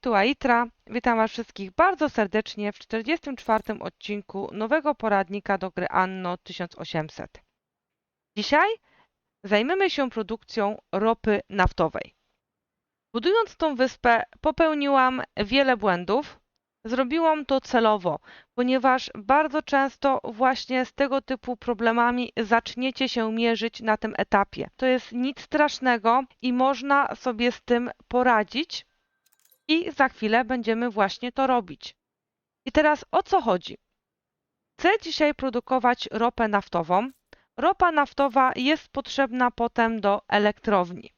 tu Aitra. Witam Was wszystkich bardzo serdecznie w 44. odcinku nowego poradnika do gry Anno 1800. Dzisiaj zajmiemy się produkcją ropy naftowej. Budując tą wyspę popełniłam wiele błędów. Zrobiłam to celowo, ponieważ bardzo często właśnie z tego typu problemami zaczniecie się mierzyć na tym etapie. To jest nic strasznego i można sobie z tym poradzić i za chwilę będziemy właśnie to robić. I teraz o co chodzi? Chcę dzisiaj produkować ropę naftową. Ropa naftowa jest potrzebna potem do elektrowni.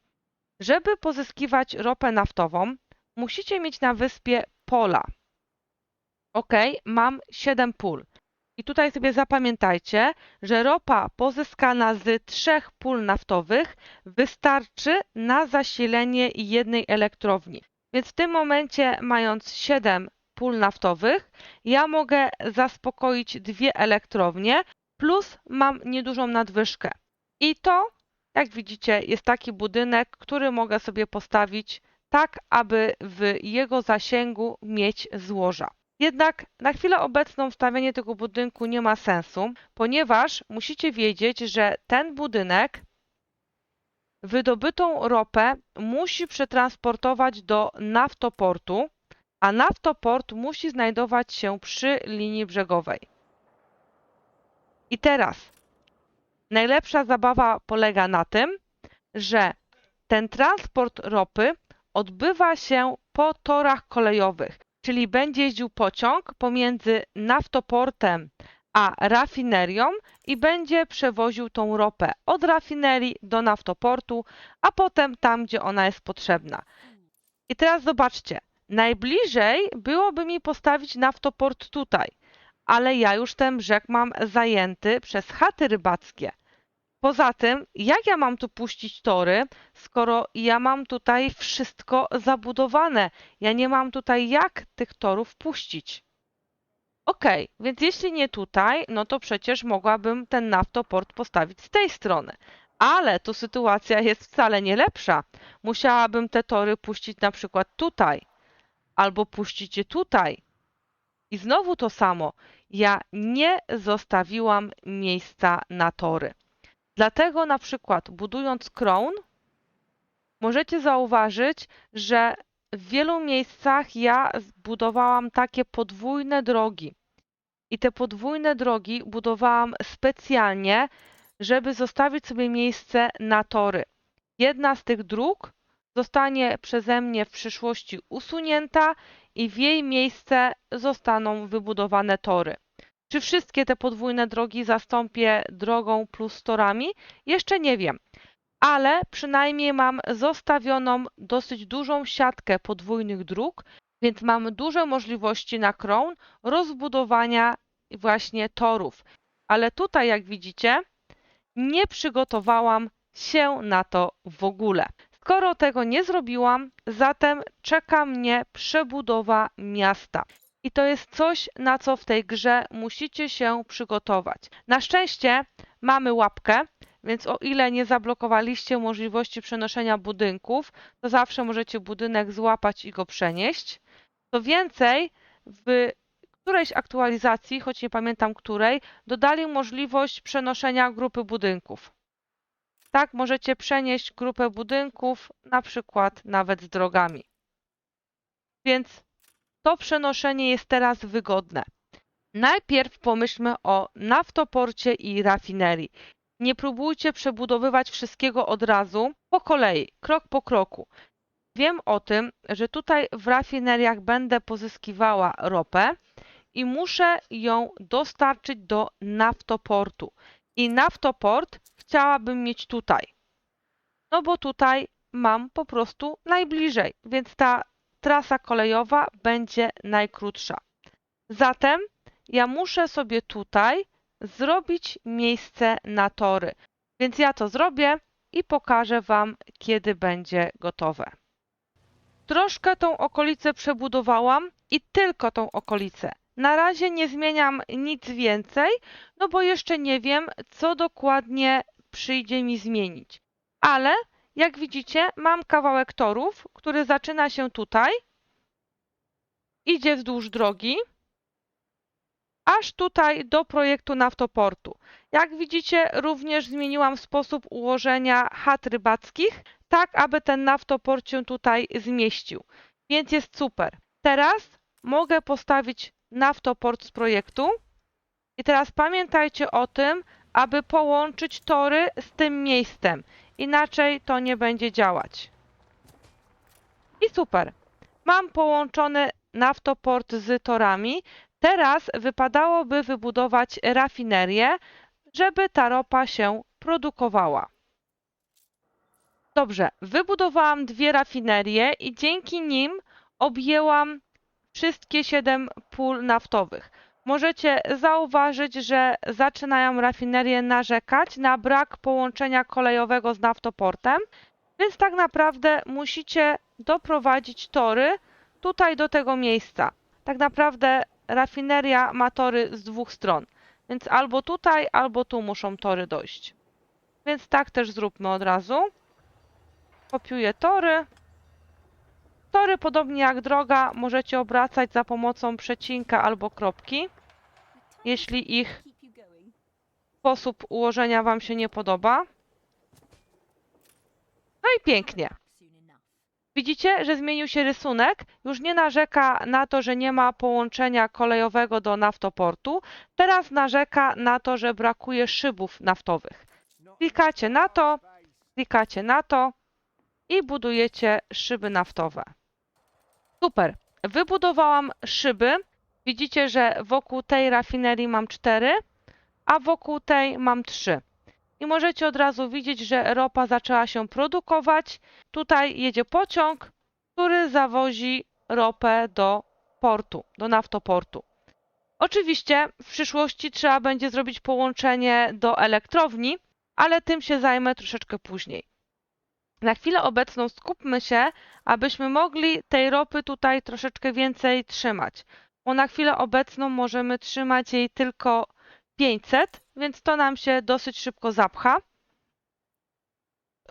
Żeby pozyskiwać ropę naftową, musicie mieć na wyspie pola. Ok, mam 7 pól. I tutaj sobie zapamiętajcie, że ropa pozyskana z trzech pól naftowych wystarczy na zasilenie jednej elektrowni. Więc w tym momencie, mając 7 pól naftowych, ja mogę zaspokoić dwie elektrownie, plus mam niedużą nadwyżkę. I to, jak widzicie, jest taki budynek, który mogę sobie postawić tak, aby w jego zasięgu mieć złoża. Jednak na chwilę obecną wstawianie tego budynku nie ma sensu, ponieważ musicie wiedzieć, że ten budynek wydobytą ropę musi przetransportować do naftoportu, a naftoport musi znajdować się przy linii brzegowej. I teraz najlepsza zabawa polega na tym, że ten transport ropy odbywa się po torach kolejowych, czyli będzie jeździł pociąg pomiędzy naftoportem a rafinerią i będzie przewoził tą ropę od rafinerii do naftoportu, a potem tam, gdzie ona jest potrzebna. I teraz zobaczcie, najbliżej byłoby mi postawić naftoport tutaj, ale ja już ten brzeg mam zajęty przez chaty rybackie. Poza tym, jak ja mam tu puścić tory, skoro ja mam tutaj wszystko zabudowane? Ja nie mam tutaj jak tych torów puścić. Ok, więc jeśli nie tutaj, no to przecież mogłabym ten naftoport postawić z tej strony. Ale tu sytuacja jest wcale nie lepsza. Musiałabym te tory puścić na przykład tutaj, albo puścić je tutaj. I znowu to samo. Ja nie zostawiłam miejsca na tory. Dlatego na przykład budując crown, możecie zauważyć, że w wielu miejscach ja zbudowałam takie podwójne drogi. I te podwójne drogi budowałam specjalnie, żeby zostawić sobie miejsce na tory. Jedna z tych dróg zostanie przeze mnie w przyszłości usunięta i w jej miejsce zostaną wybudowane tory. Czy wszystkie te podwójne drogi zastąpię drogą plus torami? Jeszcze nie wiem, ale przynajmniej mam zostawioną dosyć dużą siatkę podwójnych dróg, więc mam duże możliwości na Crown rozbudowania właśnie torów. Ale tutaj, jak widzicie, nie przygotowałam się na to w ogóle. Skoro tego nie zrobiłam, zatem czeka mnie przebudowa miasta. I to jest coś, na co w tej grze musicie się przygotować. Na szczęście mamy łapkę, więc o ile nie zablokowaliście możliwości przenoszenia budynków, to zawsze możecie budynek złapać i go przenieść. Co więcej, w którejś aktualizacji, choć nie pamiętam której, dodali możliwość przenoszenia grupy budynków. Tak możecie przenieść grupę budynków, na przykład nawet z drogami. Więc to przenoszenie jest teraz wygodne. Najpierw pomyślmy o naftoporcie i rafinerii. Nie próbujcie przebudowywać wszystkiego od razu, po kolei, krok po kroku. Wiem o tym, że tutaj w rafineriach będę pozyskiwała ropę i muszę ją dostarczyć do naftoportu. I naftoport chciałabym mieć tutaj. No bo tutaj mam po prostu najbliżej, więc ta trasa kolejowa będzie najkrótsza. Zatem ja muszę sobie tutaj zrobić miejsce na tory. Więc ja to zrobię i pokażę Wam, kiedy będzie gotowe. Troszkę tą okolicę przebudowałam i tylko tą okolicę. Na razie nie zmieniam nic więcej, no bo jeszcze nie wiem, co dokładnie przyjdzie mi zmienić. Ale jak widzicie, mam kawałek torów, który zaczyna się tutaj idzie wzdłuż drogi, aż tutaj do projektu naftoportu. Jak widzicie, również zmieniłam sposób ułożenia chat rybackich, tak aby ten naftoport się tutaj zmieścił. Więc jest super. Teraz mogę postawić naftoport z projektu. I teraz pamiętajcie o tym, aby połączyć tory z tym miejscem. Inaczej to nie będzie działać. I super. Mam połączony naftoport z torami. Teraz wypadałoby wybudować rafinerię, żeby ta ropa się produkowała. Dobrze, wybudowałam dwie rafinerie i dzięki nim objęłam wszystkie siedem pól naftowych. Możecie zauważyć, że zaczynają rafinerie narzekać na brak połączenia kolejowego z naftoportem, więc tak naprawdę musicie doprowadzić tory tutaj do tego miejsca. Tak naprawdę rafineria ma tory z dwóch stron, więc albo tutaj, albo tu muszą tory dojść. Więc tak też zróbmy od razu. Kopiuję tory. Tory, podobnie jak droga, możecie obracać za pomocą przecinka albo kropki, jeśli ich sposób ułożenia Wam się nie podoba. No i pięknie. Widzicie, że zmienił się rysunek? Już nie narzeka na to, że nie ma połączenia kolejowego do naftoportu. Teraz narzeka na to, że brakuje szybów naftowych. Klikacie na to, klikacie na to i budujecie szyby naftowe. Super. Wybudowałam szyby. Widzicie, że wokół tej rafinerii mam cztery, a wokół tej mam trzy. I możecie od razu widzieć, że ropa zaczęła się produkować. Tutaj jedzie pociąg, który zawozi ropę do portu, do naftoportu. Oczywiście w przyszłości trzeba będzie zrobić połączenie do elektrowni, ale tym się zajmę troszeczkę później. Na chwilę obecną skupmy się, abyśmy mogli tej ropy tutaj troszeczkę więcej trzymać. Bo na chwilę obecną możemy trzymać jej tylko 500, więc to nam się dosyć szybko zapcha.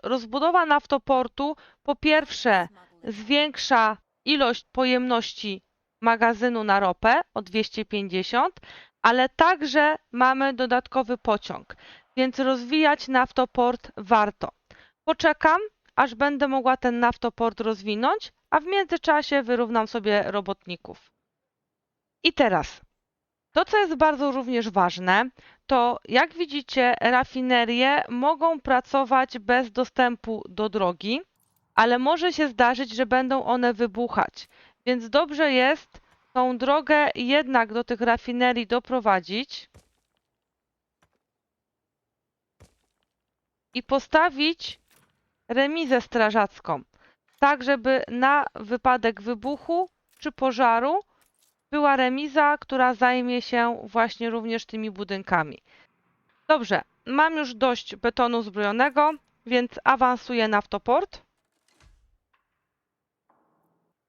Rozbudowa naftoportu po pierwsze zwiększa ilość pojemności magazynu na ropę o 250, ale także mamy dodatkowy pociąg, więc rozwijać naftoport warto. Poczekam, aż będę mogła ten naftoport rozwinąć, a w międzyczasie wyrównam sobie robotników. I teraz, to co jest bardzo również ważne, to jak widzicie, rafinerie mogą pracować bez dostępu do drogi, ale może się zdarzyć, że będą one wybuchać. Więc dobrze jest tą drogę jednak do tych rafinerii doprowadzić i postawić remizę strażacką, tak żeby na wypadek wybuchu czy pożaru była remiza, która zajmie się właśnie również tymi budynkami. Dobrze, mam już dość betonu zbrojonego, więc awansuję naftoport.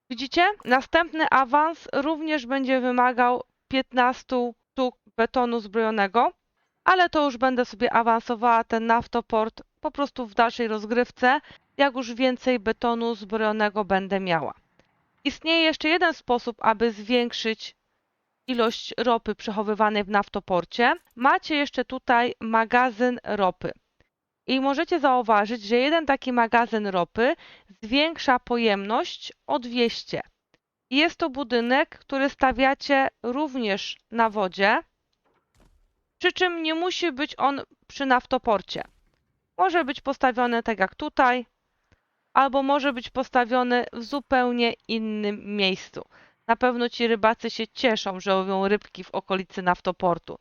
Widzicie? Następny awans również będzie wymagał 15 sztuk betonu zbrojonego, ale to już będę sobie awansowała ten naftoport po prostu w dalszej rozgrywce, jak już więcej betonu zbrojonego będę miała. Istnieje jeszcze jeden sposób, aby zwiększyć ilość ropy przechowywanej w naftoporcie. Macie jeszcze tutaj magazyn ropy. I możecie zauważyć, że jeden taki magazyn ropy zwiększa pojemność o 200. Jest to budynek, który stawiacie również na wodzie, przy czym nie musi być on przy naftoporcie. Może być postawiony tak jak tutaj, albo może być postawiony w zupełnie innym miejscu. Na pewno ci rybacy się cieszą, że łowią rybki w okolicy naftoportu.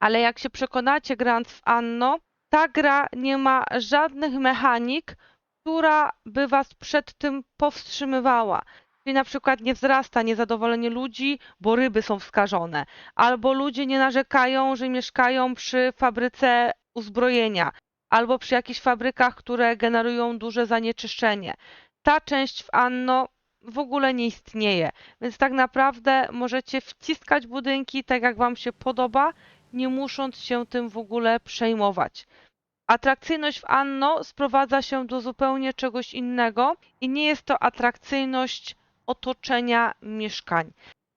Ale jak się przekonacie grając w Anno, ta gra nie ma żadnych mechanik, która by was przed tym powstrzymywała. Czyli na przykład nie wzrasta niezadowolenie ludzi, bo ryby są wskażone, albo ludzie nie narzekają, że mieszkają przy fabryce uzbrojenia, albo przy jakichś fabrykach, które generują duże zanieczyszczenie. Ta część w Anno w ogóle nie istnieje, więc tak naprawdę możecie wciskać budynki tak jak Wam się podoba, nie musząc się tym w ogóle przejmować. Atrakcyjność w Anno sprowadza się do zupełnie czegoś innego i nie jest to atrakcyjność otoczenia mieszkań.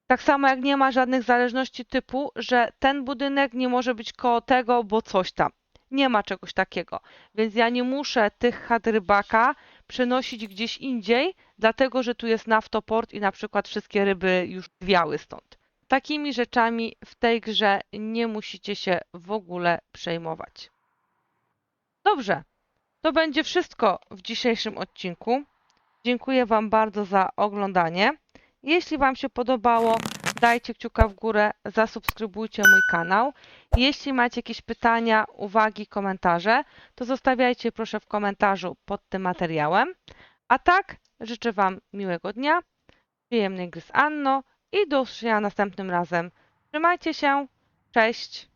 Tak samo jak nie ma żadnych zależności typu, że ten budynek nie może być koło tego, bo coś tam. Nie ma czegoś takiego. Więc ja nie muszę tych chat rybaka przenosić gdzieś indziej, dlatego że tu jest naftoport i na przykład wszystkie ryby już wiały stąd. Takimi rzeczami w tej grze nie musicie się w ogóle przejmować. Dobrze, to będzie wszystko w dzisiejszym odcinku. Dziękuję Wam bardzo za oglądanie. Jeśli Wam się podobało, dajcie kciuka w górę, zasubskrybujcie mój kanał. Jeśli macie jakieś pytania, uwagi, komentarze, to zostawiajcie proszę w komentarzu pod tym materiałem. A tak, życzę Wam miłego dnia, przyjemnej gry z Anno i do usłyszenia następnym razem. Trzymajcie się, cześć!